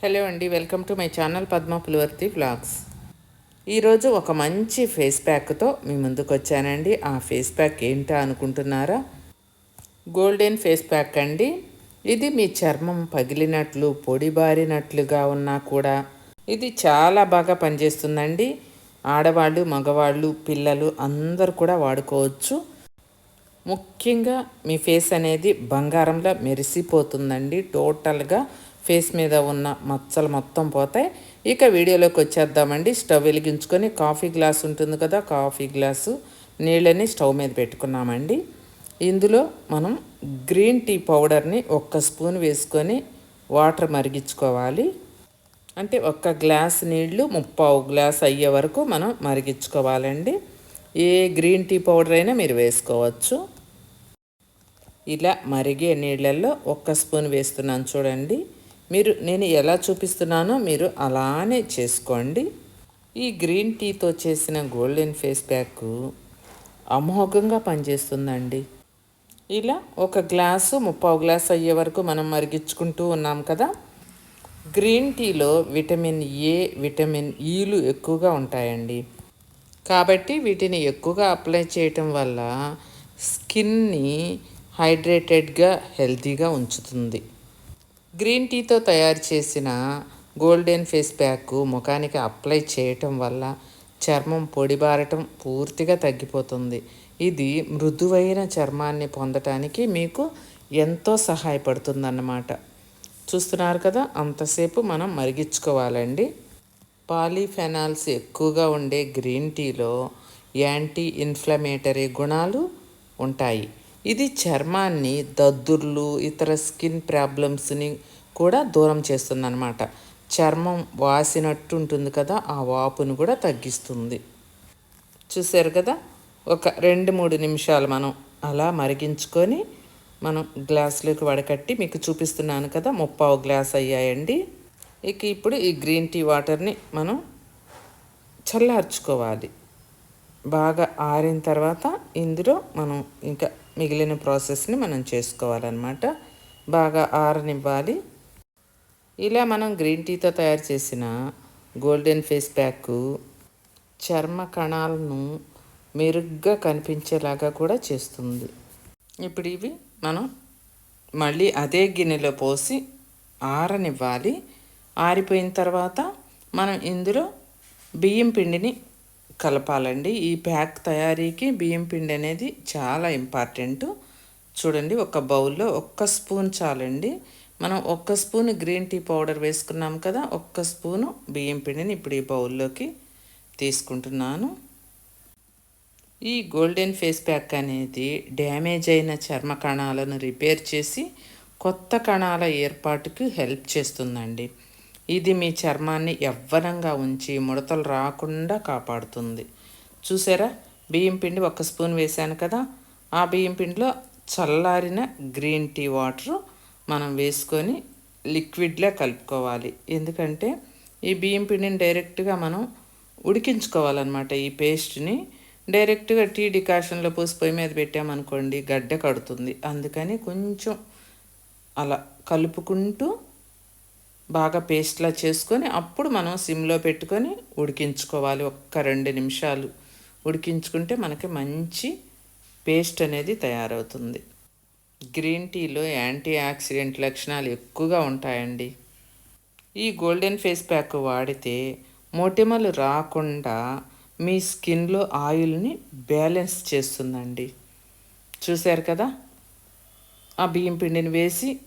Hello అండి welcome to my channel Padma Pulivarthi blogs ఈరోజు ఒక మంచి ఫేస్ ప్యాక్తో మీ ముందుకు వచ్చానండి. ఆ ఫేస్ ప్యాక్ ఏంటా అనుకుంటున్నారా? గోల్డెన్ ఫేస్ ప్యాక్ అండి. ఇది మీ చర్మం పగిలినట్లు పొడిబారినట్లుగా ఉన్నా కూడా ఇది చాలా బాగా పనిచేస్తుందండి. ఆడవాళ్ళు మగవాళ్ళు పిల్లలు అందరు కూడా వాడుకోవచ్చు. ముఖ్యంగా మీ ఫేస్ అనేది బంగారంలో మెరిసిపోతుందండి. టోటల్గా ఫేస్ మీద ఉన్న మచ్చలు మొత్తం పోతాయి. ఇక వీడియోలోకి వచ్చేద్దామండి. స్టవ్ వెలిగించుకొని కాఫీ గ్లాస్ ఉంటుంది కదా కాఫీ గ్లాసు నీళ్ళని స్టవ్ మీద పెట్టుకున్నామండి. ఇందులో మనం గ్రీన్ టీ పౌడర్ని ఒక్క స్పూన్ వేసుకొని వాటర్ మరిగించుకోవాలి. అంటే ఒక్క గ్లాస్ నీళ్ళు ముప్పావు గ్లాస్ అయ్యే వరకు మనం మరిగించుకోవాలండి. ఏ గ్రీన్ టీ పౌడర్ అయినా మీరు వేసుకోవచ్చు. ఇలా మరిగే నీళ్ళల్లో ఒక్క స్పూన్ వేస్తున్నాను చూడండి. మీరు నేను ఎలా చూపిస్తున్నానో మీరు అలానే చేసుకోండి. ఈ గ్రీన్ టీతో చేసిన గోల్డెన్ ఫేస్ ప్యాక్ అమోఘంగా పనిచేస్తుందండి. ఇలా ఒక గ్లాసు ముప్పావు గ్లాస్ అయ్యే వరకు మనం మరిగించుకుంటూ ఉన్నాం కదా. గ్రీన్ టీలో విటమిన్ ఏ విటమిన్ ఈలు ఎక్కువగా ఉంటాయండి. కాబట్టి వీటిని ఎక్కువగా అప్లై చేయటం వల్ల స్కిన్ని హైడ్రేటెడ్గా హెల్తీగా ఉంచుతుంది. గ్రీన్ టీతో తయారు చేసిన గోల్డెన్ ఫేస్ ప్యాక్ ముఖానికి అప్లై చేయటం వల్ల చర్మం పొడిబారటం పూర్తిగా తగ్గిపోతుంది. ఇది మృదువైన చర్మాన్ని పొందటానికి మీకు ఎంతో సహాయపడుతుందన్నమాట. చూస్తున్నారు కదా అంతసేపు మనం మరిగించుకోవాలండి. పాలీఫెనాల్స్ ఎక్కువగా ఉండే గ్రీన్ టీలో యాంటీ ఇన్ఫ్లమేటరీ గుణాలు ఉంటాయి. ఇది చర్మాన్ని దద్దుర్లు ఇతర స్కిన్ ప్రాబ్లమ్స్ని కూడా దూరం చేస్తుందన్నమాట. చర్మం వాసినట్టు ఉంటుంది కదా ఆ వాపును కూడా తగ్గిస్తుంది. చూసారు కదా? ఒక రెండు మూడు నిమిషాలు మనం అలా మరిగించుకొని మనం గ్లాసులోకి వడకట్టి మీకు చూపిస్తున్నాను కదా ముప్పావు గ్లాస్ అయ్యాయండి. ఇక ఇప్పుడు ఈ గ్రీన్ టీ వాటర్ని మనం చల్లార్చుకోవాలి. బాగా ఆరిన తర్వాత ఇందులో మనం ఇంకా మిగిలిన ప్రాసెస్ని మనం చేసుకోవాలన్నమాట. బాగా ఆరనివ్వాలి. ఇలా మనం గ్రీన్ టీతో తయారు చేసిన గోల్డెన్ ఫేస్ ప్యాక్ చర్మ కణాలను మెరుగ్గా కనిపించేలాగా కూడా చేస్తుంది. ఇప్పుడు ఇవి మనం మళ్ళీ అదే గిన్నెలో పోసి ఆరనివ్వాలి. ఆరిపోయిన తర్వాత మనం ఇందులో బియ్యం పిండిని కలపాలండి. ఈ ప్యాక్ తయారీకి బియ్యం పిండి అనేది చాలా ఇంపార్టెంట్. చూడండి ఒక బౌల్లో ఒక్క స్పూన్ చాలండి. మనం ఒక్క స్పూన్ గ్రీన్ టీ పౌడర్ వేసుకున్నాం కదా ఒక్క స్పూను బియ్యం పిండిని ఇప్పుడు ఈ బౌల్లోకి తీసుకుంటున్నాను. ఈ గోల్డెన్ ఫేస్ ప్యాక్ అనేది డ్యామేజ్ అయిన చర్మ కణాలను రిపేర్ చేసి కొత్త కణాల ఏర్పాటుకు హెల్ప్ చేస్తుందండి. ఇది మీ చర్మాన్ని యవ్వనంగా ఉంచి ముడతలు రాకుండా కాపాడుతుంది. చూసారా? బియ్యం పిండి ఒక స్పూన్ వేసాను కదా? ఆ బియ్యం పిండిలో చల్లారిన గ్రీన్ టీ వాటర్ మనం వేసుకొని లిక్విడ్లా కలుపుకోవాలి. ఎందుకంటే ఈ బియ్యం పిండిని డైరెక్ట్గా మనం ఉడికించుకోవాలన్నమాట ఈ పేస్ట్ని. డైరెక్ట్గా టీ డికాషన్లో పోసి పొయ్యి మీద పెట్టామనుకోండి గడ్డ కడుతుంది. అందుకని కొంచెం అలా కలుపుకుంటూ బాగా పేస్ట్లా చేసుకొని అప్పుడు మనం సిమ్లో పెట్టుకొని ఉడికించుకోవాలి ఒక్క రెండు నిమిషాలు. ఉడికించుకుంటే మనకి మంచి పేస్ట్ అనేది తయారవుతుంది. గ్రీన్ టీలో యాంటీ ఆక్సిడెంట్ లక్షణాలు ఎక్కువగా ఉంటాయండి. ఈ గోల్డెన్ ఫేస్ ప్యాక్ వాడితే మొటిమలు రాకుండా మీ స్కిన్లో ఆయిల్ని బ్యాలెన్స్ చేస్తుందండి. చూశారు కదా? ఆ బియ్యం పిండిని వేసి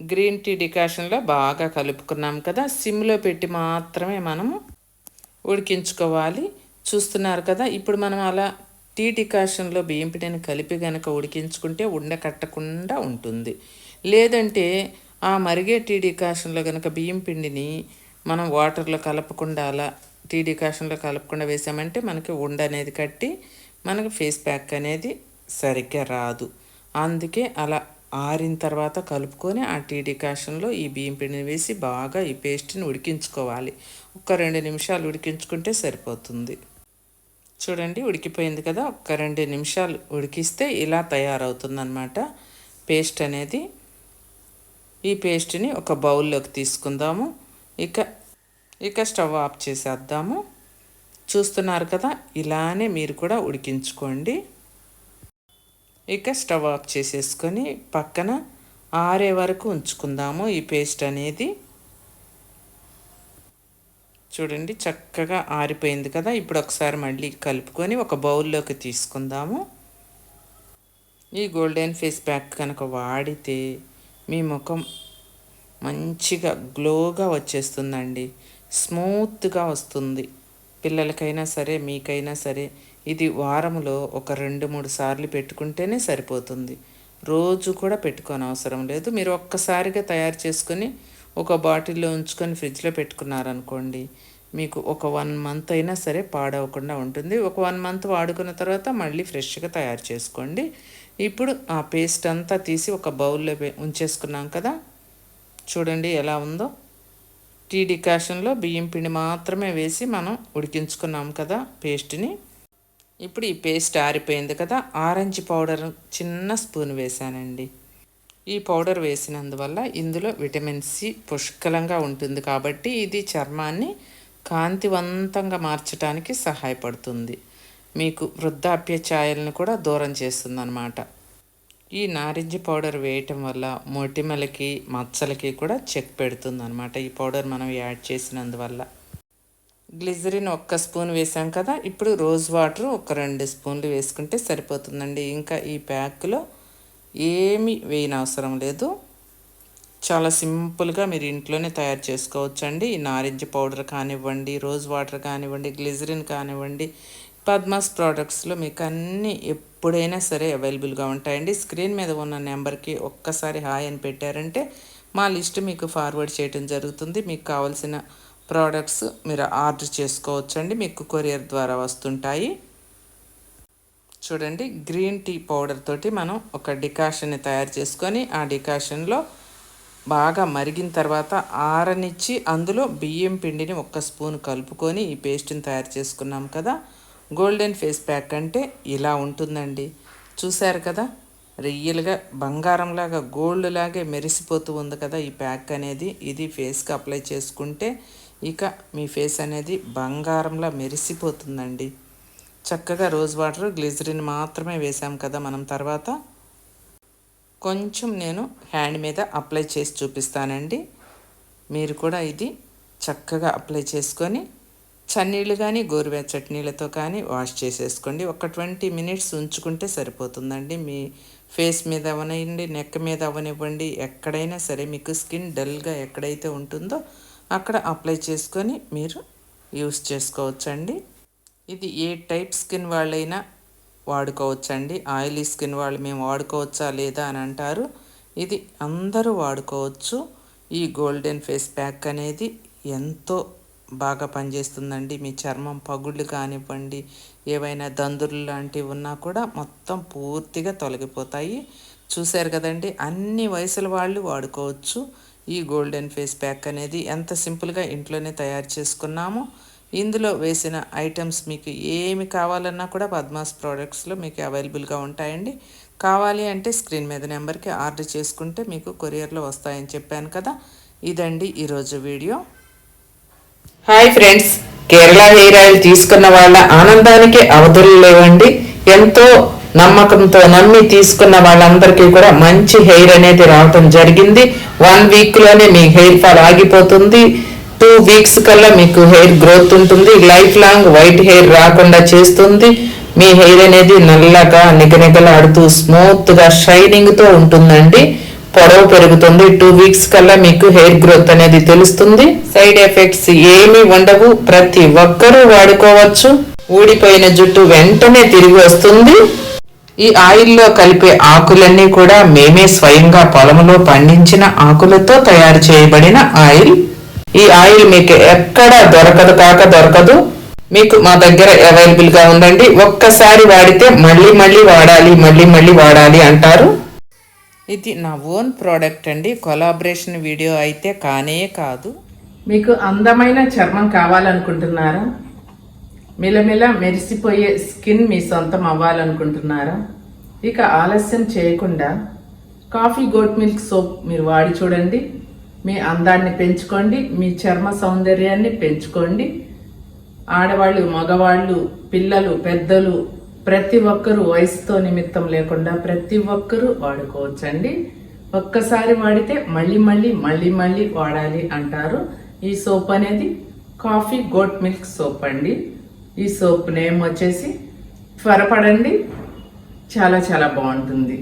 గ్రీన్ టీ డికాషన్లో బాగా కలుపుకున్నాం కదా. సిమ్లో పెట్టి మాత్రమే మనము ఉడికించుకోవాలి. చూస్తున్నారు కదా ఇప్పుడు మనం అలా టీ డికాషన్లో బియ్యం పిండిని కలిపి కనుక ఉడికించుకుంటే ఉండకట్టకుండా ఉంటుంది. లేదంటే ఆ మరిగే టీ డికాషన్లో కనుక బియ్యం పిండిని మనం వాటర్లో కలపకుండా అలా టీ డికాషన్లో కలపకుండా వేసామంటే మనకి ఉండ అనేది కట్టి మనకి ఫేస్ ప్యాక్ అనేది సరిగ్గా రాదు. అందుకే అలా ఆరిన తర్వాత కలుపుకొని ఆ టీ డికాషన్లో ఈ బియ్యం పిండిని వేసి బాగా ఈ పేస్ట్ని ఉడికించుకోవాలి. ఒక రెండు నిమిషాలు ఉడికించుకుంటే సరిపోతుంది. చూడండి ఉడికిపోయింది కదా? ఒక రెండు నిమిషాలు ఉడికిస్తే ఇలా తయారవుతుందన్నమాట. పేస్ట్ అనేది. ఈ పేస్ట్ని ఒక బౌల్లోకి తీసుకుందాము. ఇక ఇక స్టవ్ ఆఫ్ చేసేద్దాము. చూస్తున్నారు కదా? ఇలానే మీరు కూడా ఉడికించుకోండి. ఇక స్టవ్ ఆఫ్ చేసేసుకొని పక్కన ఆరే వరకు ఉంచుకుందాము ఈ పేస్ట్ అనేది. చూడండి చక్కగా ఆరిపోయింది కదా. ఇప్పుడు ఒకసారి మళ్ళీ కలుపుకొని ఒక బౌల్లోకి తీసుకుందాము. ఈ గోల్డెన్ ఫేస్ ప్యాక్ కనుక వాడితే మీ ముఖం మంచిగా గ్లోగా వచ్చేస్తుందండి. స్మూత్గా వస్తుంది. పిల్లలకైనా సరే మీకైనా సరే ఇది వారంలో ఒక రెండు మూడు సార్లు పెట్టుకుంటేనే సరిపోతుంది. రోజు కూడా పెట్టుకోని అవసరం లేదు. మీరు ఒక్కసారిగా తయారు చేసుకొని ఒక బాటిల్లో ఉంచుకొని ఫ్రిడ్జ్లో పెట్టుకున్నారనుకోండి మీకు ఒక వన్ మంత్ అయినా సరే పాడవకుండా ఉంటుంది. ఒక వన్ మంత్ వాడుకున్న తర్వాత మళ్ళీ ఫ్రెష్గా తయారు చేసుకోండి. ఇప్పుడు ఆ పేస్ట్ అంతా తీసి ఒక బౌల్లో ఉంచేసుకున్నాం కదా? చూడండి ఎలా ఉందో. టీ డికాషన్లో బియ్యం పిండి మాత్రమే వేసి మనం ఉడికించుకున్నాం కదా పేస్ట్ని. ఇప్పుడు ఈ పేస్ట్ ఆరిపోయింది కదా ఆరెంజ్ పౌడర్ చిన్న స్పూన్ వేసానండి ఈ పౌడర్ వేసినందువల్ల ఇందులో విటమిన్ సి పుష్కలంగా ఉంటుంది కాబట్టి ఇది చర్మాన్ని కాంతివంతంగా మార్చడానికి సహాయపడుతుంది. మీకు వృద్ధాప్య ఛాయలను కూడా దూరం చేస్తుందన్నమాట. ఈ నారింజ పౌడర్ వేయటం వల్ల మొటిమలకి మచ్చలకి కూడా చెక్ పెడుతుంది అనమాట ఈ పౌడర్ మనం యాడ్ చేసినందువల్ల. గ్లిజరిన్ ఒక్క స్పూన్ వేసాం కదా ఇప్పుడు రోజ్ వాటర్ ఒక రెండు స్పూన్లు వేసుకుంటే సరిపోతుందండి. ఇంకా ఈ ప్యాక్లో ఏమీ వేయని అవసరం లేదు. చాలా సింపుల్గా మీరు ఇంట్లోనే తయారు చేసుకోవచ్చు అండి ఈ నారింజ పౌడర్ కానివ్వండి రోజ్ వాటర్ కానివ్వండి గ్లిజరిన్ కానివ్వండి పద్మాస్ ప్రోడక్ట్స్లో మీకు అన్నీ ఎప్పుడైనా సరే అవైలబుల్గా ఉంటాయండి. స్క్రీన్ మీద ఉన్న నెంబర్కి ఒక్కసారి హాయ్ అని పెట్టారంటే మా లిస్ట్ మీకు ఫార్వర్డ్ చేయడం జరుగుతుంది. మీకు కావాల్సిన ప్రోడక్ట్స్ మీరు ఆర్డర్ చేసుకోవచ్చండి. మీకు కొరియర్ ద్వారా వస్తుంటాయి. చూడండి గ్రీన్ టీ పౌడర్ తోటి మనం ఒక డికాషన్ని తయారు చేసుకొని ఆ డికాషన్లో బాగా మరిగిన తర్వాత ఆరనిచ్చి అందులో బియ్యం పిండిని ఒక్క స్పూన్ కలుపుకొని ఈ పేస్ట్ని తయారు చేసుకున్నాం కదా. గోల్డెన్ ఫేస్ ప్యాక్ అంటే ఇలా ఉంటుందండి. చూశారు కదా? రియల్గా బంగారంలాగా గోల్డ్ లాగే మెరిసిపోతూ ఉంది కదా ఈ ప్యాక్ అనేది. ఇది ఫేస్కి అప్లై చేసుకుంటే ఇక మీ ఫేస్ అనేది బంగారంలా మెరిసిపోతుందండి. చక్కగా రోజ్ వాటర్ గ్లిజరిన్ మాత్రమే వేసాం కదా మనం తర్వాత. కొంచెం నేను హ్యాండ్ మీద అప్లై చేసి చూపిస్తానండి. మీరు కూడా ఇది చక్కగా అప్లై చేసుకొని చన్నీళ్ళు కానీ గోరువెచ్చటి నీళ్ళతో కానీ వాష్ చేసేసుకోండి. ఒక ట్వంటీ మినిట్స్ ఉంచుకుంటే సరిపోతుందండి. మీ ఫేస్ మీద అవనివ్వండి నెక్ మీద అవనివ్వండి ఎక్కడైనా సరే మీకు స్కిన్ డల్గా ఎక్కడైతే ఉంటుందో అక్కడ అప్లై చేసుకొని మీరు యూస్ చేసుకోవచ్చండి. ఇది ఏ టైప్ స్కిన్ వాళ్ళైనా వాడుకోవచ్చండి. ఆయిలీ స్కిన్ వాళ్ళు మేము వాడుకోవచ్చా లేదా అని అంటారు. ఇది అందరూ వాడుకోవచ్చు. ఈ గోల్డెన్ ఫేస్ ప్యాక్ అనేది ఎంతో బాగా పనిచేస్తుందండి. మీ చర్మం పగుళ్ళు కానివ్వండి ఏవైనా దందులు లాంటివి ఉన్నా కూడా మొత్తం పూర్తిగా తొలగిపోతాయి. చూశారు కదండి అన్ని వయసుల వాళ్ళు వాడుకోవచ్చు. ఈ గోల్డెన్ ఫేస్ ప్యాక్ అనేది ఎంత సింపుల్గా ఇంట్లోనే తయారు చేసుకున్నామో ఇందులో వేసిన ఐటమ్స్ మీకు ఏమి కావాలన్నా కూడా పద్మాస్ ప్రోడక్ట్స్లో మీకు అవైలబుల్గా ఉంటాయండి. కావాలి అంటే స్క్రీన్ మీద నెంబర్కి ఆర్డర్ చేసుకుంటే మీకు కొరియర్లో వస్తాయని చెప్పాను కదా. ఇదండి ఈరోజు video. Hi friends Kerala hair oil తీసుకున్న వాళ్ళ ఆనందానికి అవధులు లేవండి. ఎంతో నమ్మకంతో నమ్మి తీసుకున్న వాళ్ళందరికీ కూడా మంచి హెయిర్ అనేది రావటం జరిగింది. వన్ వీక్లోనే మీ హెయిర్ ఫాల్ ఆగిపోతుంది. టూ వీక్స్ కల్లా మీకు హెయిర్ గ్రోత్ ఉంటుంది. లైఫ్ లాంగ్ వైట్ హెయిర్ రాకుండా చేస్తుంది. మీ హెయిర్ అనేది నల్లగా నిగనిగలాడుతూ స్మూత్గా షైనింగ్తో ఉంటుందండి. పొడవు పెరుగుతుంది. టూ వీక్స్ కల్లా మీకు హెయిర్ గ్రోత్ అనేది తెలుస్తుంది. సైడ్ ఎఫెక్ట్స్ ఏమీ ఉండవు. ప్రతి ఒక్కరూ వాడుకోవచ్చు. ఊడిపోయిన జుట్టు వెంటనే తిరిగి వస్తుంది. ఈ ఆయిల్లో కలిపే ఆకులన్నీ కూడా మేమే స్వయంగా పొలంలో పండించిన ఆకులతో తయారు చేయబడిన ఆయిల్. ఈ ఆయిల్ మీకు ఎక్కడ దొరకదు కాక దొరకదు. మీకు మా దగ్గర అవైలబుల్గా ఉందండి. ఒక్కసారి వాడితే మళ్ళీ మళ్ళీ వాడాలి మళ్ళీ మళ్ళీ వాడాలి అంటారు. ఇది నా ఓన్ ప్రోడక్ట్ అండి. కొలాబరేషన్ వీడియో అయితే కానే కాదు. మీకు అందమైన చర్మం కావాలనుకుంటున్నారా? మిలమిల మెరిసిపోయే స్కిన్ మీ సొంతం అవ్వాలనుకుంటున్నారా? ఇక ఆలస్యం చేయకుండా కాఫీ గోట్ మిల్క్ సోప్ మీరు వాడి చూడండి. మీ అందాన్ని పెంచుకోండి మీ చర్మ సౌందర్యాన్ని పెంచుకోండి. ఆడవాళ్ళు మగవాళ్ళు పిల్లలు పెద్దలు ప్రతి ఒక్కరూ వయసుతో నిమిత్తం లేకుండా ప్రతి ఒక్కరూ వాడుకోవచ్చండి. ఒక్కసారి వాడితే మళ్ళీ మళ్ళీ మళ్ళీ మళ్ళీ వాడాలి అంటారు ఈ సోప్ అనేది కాఫీ గోట్ మిల్క్ సోప్ అండి. ఈ సోప్ నేమ్ వచ్చేసి త్వరపడండి. చాలా చాలా బాగుంటుంది.